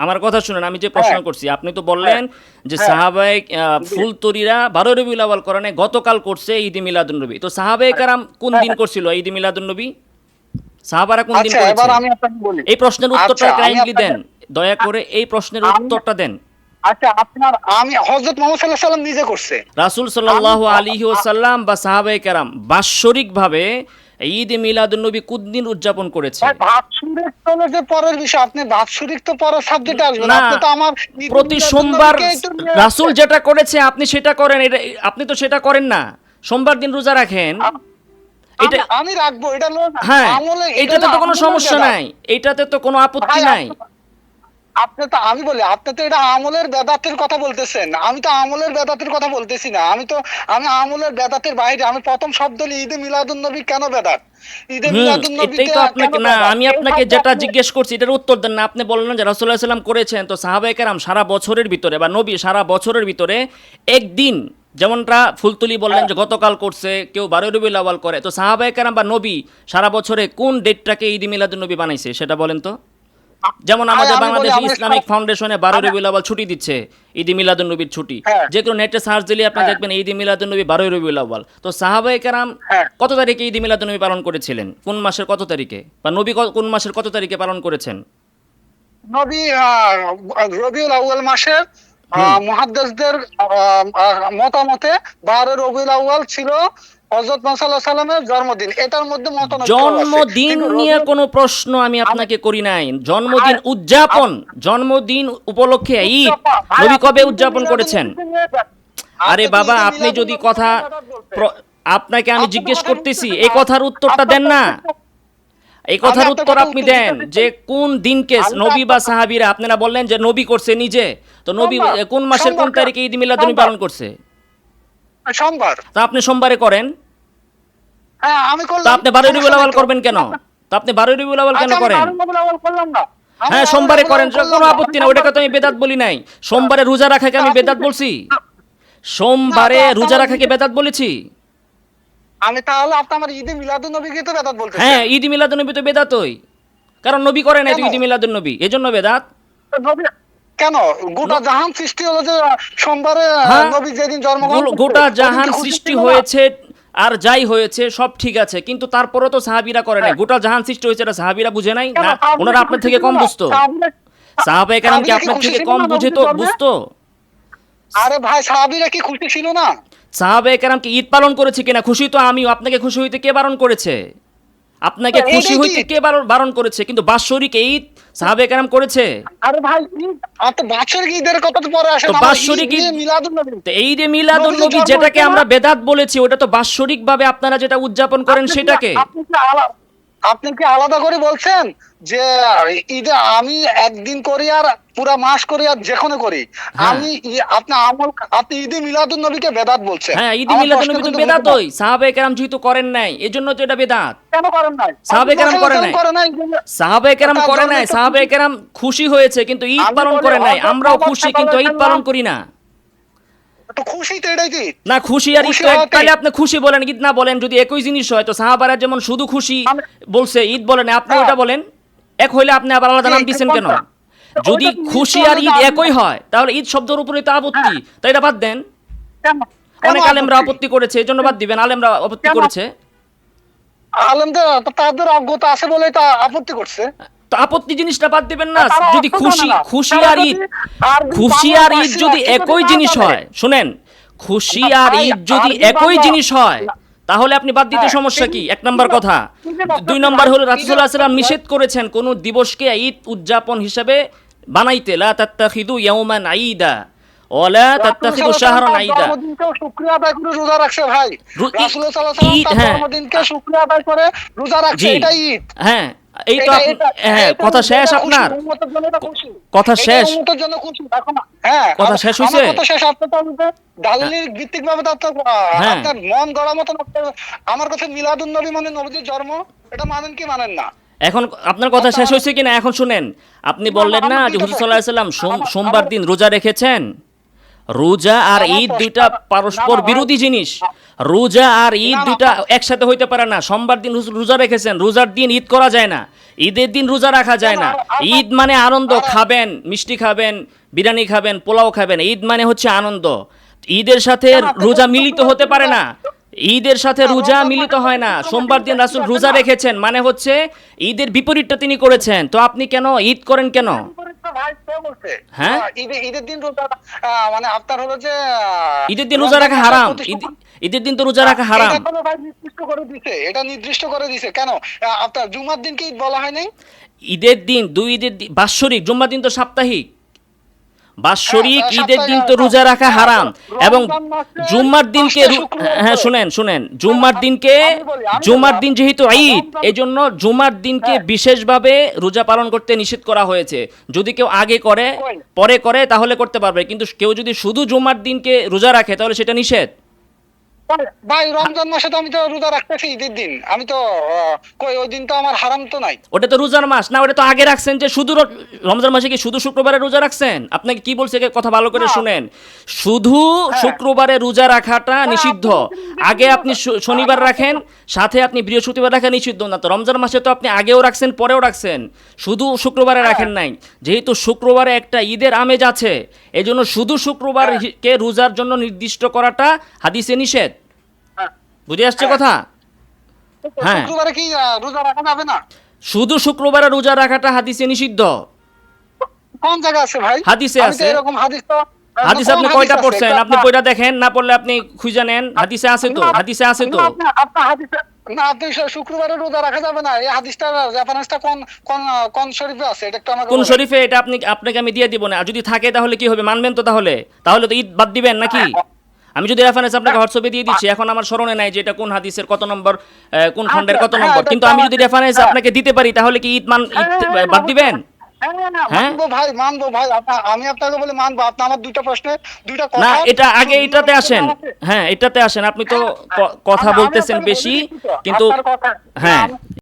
আমার কথা শুনেন আমি যে প্রশ্ন হ্যাঁ। করছি আপনি তো বললেন যে হ্যাঁ। সাহাবাই ফুলতরিরা বারো রবিউল আওয়াল করে গতকাল করছে ঈদ মিলাদুন নবী। তো সাহাবাই কারাম কোন দিন করছিল ঈদ মিলাদুন নবী? সাহাবারা কোন দিন হ্যাঁ। আচ্ছা করেছে? এই প্রশ্নের উত্তরটা আচ্ছা, কাইন্ডলি দেন। দয়া করে এই প্রশ্নের উত্তরটা দেন। আচ্ছা আপনার আমি হযরত মুহাম্মদ সাল্লাল্লাহু আলাইহি সাল্লাম নিজে করছে। রাসূল সাল্লাল্লাহু আলাইহি ওয়াসাল্লাম বা সাহাবায়ে কেরাম বাৎসরিকভাবে ঈদ মিলাদ নবী কুদ্দিন উদযাপন করেছে বাৎসরিক তো যে পরের বিষয় আপনি বাৎসরিক তো পরের সাবজেক্ট আসবে না। না, আপনি তো আমার প্রতি সোমবার রাসুল যেটা করেছে আপনি সেটা করেন এটা আপনি তো সেটা করেন না। সোমবার দিন রোজা রাখেন। এটা আমি- আমি রাখব এটা হ্যাঁ এটাতে তো কোনো সমস্যা নাই। এটাতে তো কোনো আপত্তি নাই। আপনি- তো আমি বলি আপনি তো এটা আমলের বেদাতের কথা বলতেছেন। আমি তো আমলের বেদাতের কথা বলতেছি না। আমি তো আমি আমলের বেদাতের বাইরে আমি প্রথম শব্দ হলো ঈদে মিলাদুন নবী কেন বেদাত? ঈদে মিলাদুন এটাই নবীকে তো আপনাকে না আমি আপনাকে যেটা জিজ্ঞেস করছি এটার উত্তর দেন না। আপনি বললেন যে রাসূলুল্লাহ সাল্লাম করেছেন। তো সাহাবায়ে কেরাম সারা বছরের ভিতরে বা নবী সারা বছরের ভিতরে একদিন যেমনটা ফুলতুলি বললেন যে গতকাল করছে কেউ বারো রবিউল আওয়াল করে। তো সাহাবায়ে কেরাম বা নবী সারা বছরে কোন ডেটটাকে ঈদ মিলাদুন নবী বানাইছে সেটা বলেন তো। যেমন আমাদের বাংলাদেশ ইসলামিক ফাউন্ডেশনে বারো রবিউল আওয়াল ছুটি দিচ্ছে ঈদ মিলাদুন নবীর ছুটি হ্যাঁ। যে কোনো নেটে সার্চ দিলে আপনি হ্যাঁ। দেখবেন ঈদ মিলাদুন নবী বারোই রবিউল আওয়াল তো সাহাবায়ে কেরাম হ্যাঁ। কত তারিখে ঈদ মিলাদুন নবী পালন করেছিলেন কোন মাসের কত তারিখে বা নবী কোন মাসের কত তারিখে পালন করেছেন নবী রবিউল আউয়াল মাসের মুহাদ্দিসদের মতামতে বারো রবিউল আউয়াল ছিল হযরত সাল্লামের জন্মদিন এটার মধ্যে। জন্মদিন নিয়ে কোনো প্রশ্ন আমি আপনাকে করি নাই। জন্মদিন উদযাপন জন্মদিন উপলক্ষে ঈদ নবী কবে উদযাপন করেছেন। আরে বাবা আপনি যদি কথা আপনাকে আমি জিজ্ঞেস করতেছি এই কথার উত্তরটা দেন না। এই কথার উত্তর আপনি দেন যে কোন দিনকে নবী বা সাহাবীরা আপনারা বললেন যে নবী করছে নিজে। তো নবী কোন মাসের কোন তারিখে ঈদ সোমবার। পালন করছে? সোমবার। তা আপনি সোমবারে করেন? হ্যাঁ আমি করলাম। তা আপনি বারোই রবিউল আওয়াল। করবেন কেন? তা আপনি বারোই রবিউল আওয়াল কেন করেন? করলাম না। হ্যাঁ সোমবারে করেন কোনো আপত্তি না ওটাকে তো আমি বেদাত বলি নাই। সোমবারে রোজা রাখাকে আমি বেদাত বলছি? সোমবারে রোজা রাখাকে বেদাত বলেছি? আমি তাহলে আপনি আমার ঈদে মিলাদুন নবীকে তো বেদাত হ্যাঁ ঈদ মিলাদুন নবী তো বেদাতই। কারণ নবী করে নাই তো? ঈদ মিলাদুন নবী। এজন্য বেদাত? নবী- কেন? গোটা জাহান সৃষ্টি হলো যে সোমবারে হ্যাঁ। নবী যেদিন জন্মগ্রহণ গোটা জাহান সৃষ্টি হয়েছে আর যাই হয়েছে সব ঠিক আছে। কিন্তু তারপরে তো সাহাবিরা করে নাই। হ্যাঁ। গোটা জাহান সৃষ্টি হয়েছে এটা সাহাবিরা বুঝে নাই? না ওনারা আপনার থেকে কম বুঝতো? সাহাবায়ে কেরাম কি আপনার থেকে কম বুঝে তো বুঝতো? আরে ভাই সাহাবীরা কি খুশি ছিল না? সাহাবে কেরাম কি ঈদ পালন করেছে কিনা? খুশি তো আমিও। আপনাকে খুশি হইতে কে বারণ করেছে? আপনাকে খুশি হইতে কে বারণ- বারণ করেছে? কিন্তু বাৎসরিক ঈদ সাহাবে কেরাম করেছে? আরে ভাই বাৎসরিক ঈদের কথা তো পরে আসে? বাৎসরিক ঈদ মিলাদুন নবী। তো এই যে মিলাদুন নবী যেটাকে আমরা বেদাত বলেছি ওটা তো বাৎসরিক ভাবে আপনারা যেটা উদযাপন করেন সেটাকে। আপনি আপনি কি আলাদা করে বলছেন যে ঈদে আমি একদিন করি আর পুরা মাস করি আর যেখানে করি? হ্যাঁ। আমি আপনি আমল আপনি ঈদে মিলাদুন নবীকে বেদাত বলছেন। হ্যাঁ ঈদ মিলাদুন নবী তো বেদাত ওই সাহাবে কেরাম যেহেতু করেন নাই এজন্য তো এটা বেদাত। কেন করেন নাই? সাহাবে কেরাম করে করেন নাই? যে- সাহাবে কেরাম তার করে জন্য নাই। তো সাহাবে খুশি- কেরাম খুশি হয়েছে কিন্তু ঈদ পালন বলি, করে নাই। আমরাও খুশি কিন্তু ঈদ পালন করি না। তো খুশি তো এটাই কি না খুশি আর ঈদ তাহলে আপনি খুশি বলেন ঈদ না বলেন যদি একই জিনিস হয় তো সাহাবারা যেমন শুধু খুশি বলছে ঈদ বলেন আপনি হ্যাঁ। ওটা বলেন এক হইলে আপনি আবার আলাদা নাম দিচ্ছেন কেন? যদি খুশি আর ঈদ একই হয় তাহলে ঈদ শব্দের উপরে তো আপত্তি। হ্যাঁ। তাই এটা বাদ দেন। অনেক আলেমরা আপত্তি? করেছে এই জন্য বাদ দিবেন আলেমরা আপত্তি করেছে। আলেমদের তাদের অজ্ঞতা আছে বলে তা আপত্তি করছে। তো আপত্তি জিনিসটা বাদ দিবেন না। যদি খুশি খুশি আর ঈদ খুশি আর ঈদ যদি একই জিনিস হয়। শুনেন খুশি আর ঈদ যদি একই জিনিস হয় তাহলে আপনি বাদ দিতে হ্যাঁ, সমস্যা কি? এক নম্বর কথা। দুই নম্বর হলো ঈদের রাসূলুল্লাহ সাল্লাম নিষেধ করেছেন কোন দিবসকে ঈদ উদযাপন হিসেবে বানাইতে। লা তাত্তাখিদু ইয়াউমান ঈদা ওয়ালা তাত্তাখিদু শাহরান ঈদা। জন্মদিনকেও শুকরিয়া আদায় করে রোজা রাখছে ভাই। রাসূলুল্লাহ সাল্লাল্লাহু আলাইহি ওয়াসাল্লাম। জন্মদিনকে শুকরিয়া আদায় করে রোজা রাখছে জি। ঈদ। হ্যাঁ। এই তো আপনি- হ্যাঁ কথা শেষ আপনার। কথা শেষ? হ্যাঁ কথা আমার- শেষ? কথা আপনি তো দালিলিক ভিত্তিক ভাবে তো আপনার, হ্যাঁ। মন গড়া মতন আমার কাছে মিলাদুন নবী মানে জন্ম এটা মানেন কি মানেন না এখন আপনার কথা শেষ হয়েছে কিনা এখন শুনেন আপনি বললেন না যে হুজুর সাল্লাহ সাল্লাম সোমবার দিন রোজা রেখেছেন রোজা আর ঈদ দুইটা পারস্পর বিরোধী জিনিস। রোজা আর ঈদ দুইটা একসাথে হইতে পারে না। সোমবার দিন রোজা রেখেছেন রোজার দিন ঈদ করা যায় না। ঈদের দিন রোজা রাখা যায় না। ঈদ মানে আনন্দ। খাবেন মিষ্টি খাবেন বিরিয়ানি খাবেন পোলাও খাবেন ঈদ মানে হচ্ছে আনন্দ। ঈদের সাথে রোজা মিলিত হতে পারে না। ঈদের সাথে রোজা মিলিত হয় না। সোমবার দিন রাসুল রোজা রেখেছেন মানে হচ্ছে ঈদের বিপরীতটা তিনি করেছেন। তো আপনি কেন? ঈদ করেন কেন? বলছে? হ্যাঁ? ঈদের দিন রোজা মানে আপনার হলো যে ঈদের দিন রোজা রাখা হারাম। ঈদের দিন তো রোজা রাখা হারাম। নির্দিষ্ট করে দিছে এটা নির্দিষ্ট করে দিছে। কেন? আহ, আপনার জুমার দিনকে ঈদ বলা হয় নাই? ঈদের দিন দুই ঈদের বাৎসরিক জুম্মার দিন তো সাপ্তাহিক। বাৎসরিক হ্যাঁ, ঈদের দিন তো রোজা রাখা হারাম। এবং জুম্মার দিনকে হ্যাঁ শুনেন শুনেন। জুম্মার দিনকে জুম্মার দিন যেহেতু ঈদ এই জন্য জুম্মার দিনকে। বিশেষভাবে রোজা পালন করতে নিষেধ করা হয়েছে। যদি কেউ আগে করে পরে করে তাহলে করতে পারবে। কিন্তু কেউ যদি শুধু জুম্মার দিনকে রোজা রাখে তাহলে সেটা নিষেধ? ভাই রমজান মাসে তো আমি তো রোজা রাখতেছি ঈদের দিন। আমি তো কই ওই দিন তো আমার হারাম তো নাই। ওটা তো রোজার মাস। না ওটা তো আগে রাখছেন যে শুধু রমজান মাসে কি শুধু শুক্রবারে রোজা রাখছেন? আপনাকে কি বলছে কথা ভালো করে শুনেন? শুধু শুক্রবারে রোজা রাখাটা নিষিদ্ধ। আগে আপনি শনিবার রাখেন সাথে আপনি বৃহস্পতিবার রাখা নিষিদ্ধ না। তো রমজান মাসে তো আপনি আগেও রাখছেন পরেও রাখছেন। শুধু শুক্রবারে রাখেন নাই। যেহেতু শুক্রবারে একটা ঈদের আমেজ আছে এই জন্য শুধু শুক্রবারকে রোজার জন্য নির্দিষ্ট করাটা হাদিসে নিষেধ। হ্যাঁ। বুঝে আসছে কথা? হ্যাঁ। শুক্রবারে কি রোজা রাখা যাবে না? শুধু শুক্রবারে রোজা রাখাটা হাদিসে নিষিদ্ধ। কোন জায়গা আছে ভাই? হাদিসে আছে। এরকম হাদিস তো হাদিস আপনি কয়টা পড়ছেন? আপনি পয়টা দেখেন না পড়লে আপনি খুঁজে নেন। হাদিসে আছে তো হাদিসে আছে তো। আপনি- আপনার হাদিসে- না আপনি শুক্রবারে রোজা রাখা যাবে না। এই হাদিসটা রেফারেন্সটা কোন কোন কোন শরীফে আছে? এটা একটু আমাকে কোন শরীফে? এটা আপনি আপনাকে আমি দিয়ে দিব না। আর যদি থাকে তাহলে কি হবে? মানবেন তো তাহলে? তাহলে তো ঈদ বাদ দিবেন নাকি? আমি যদি রেফারেন্স আপনাকে হোয়াটসঅ্যাপে দিয়ে দিচ্ছি এখন আমার স্মরণে নাই যে এটা কোন হাদিসের কত নম্বর কোন খণ্ডের কত আচ্ছা, নম্বর। হ্যাঁ, কিন্তু আমি যদি রেফারেন্স হ্যাঁ। আপনাকে দিতে পারি তাহলে কি ঈদ মান হ্যাঁ, হ্যাঁ, বাদ দিবেন? হ্যাঁ, হ্যাঁ, হ্যাঁ, হ্যাঁ? ভাই মানবো ভাই আমি আপনাকে বলে মানবো আপনি আমার দুইটা প্রশ্নে দুইটা কথা। না এটা আগে এটাতে আসেন। হ্যাঁ এটাতে আসেন। আপনি তো হ্যাঁ, কথা আমি বলতেছেন বেশি কিন্তু হ্যাঁ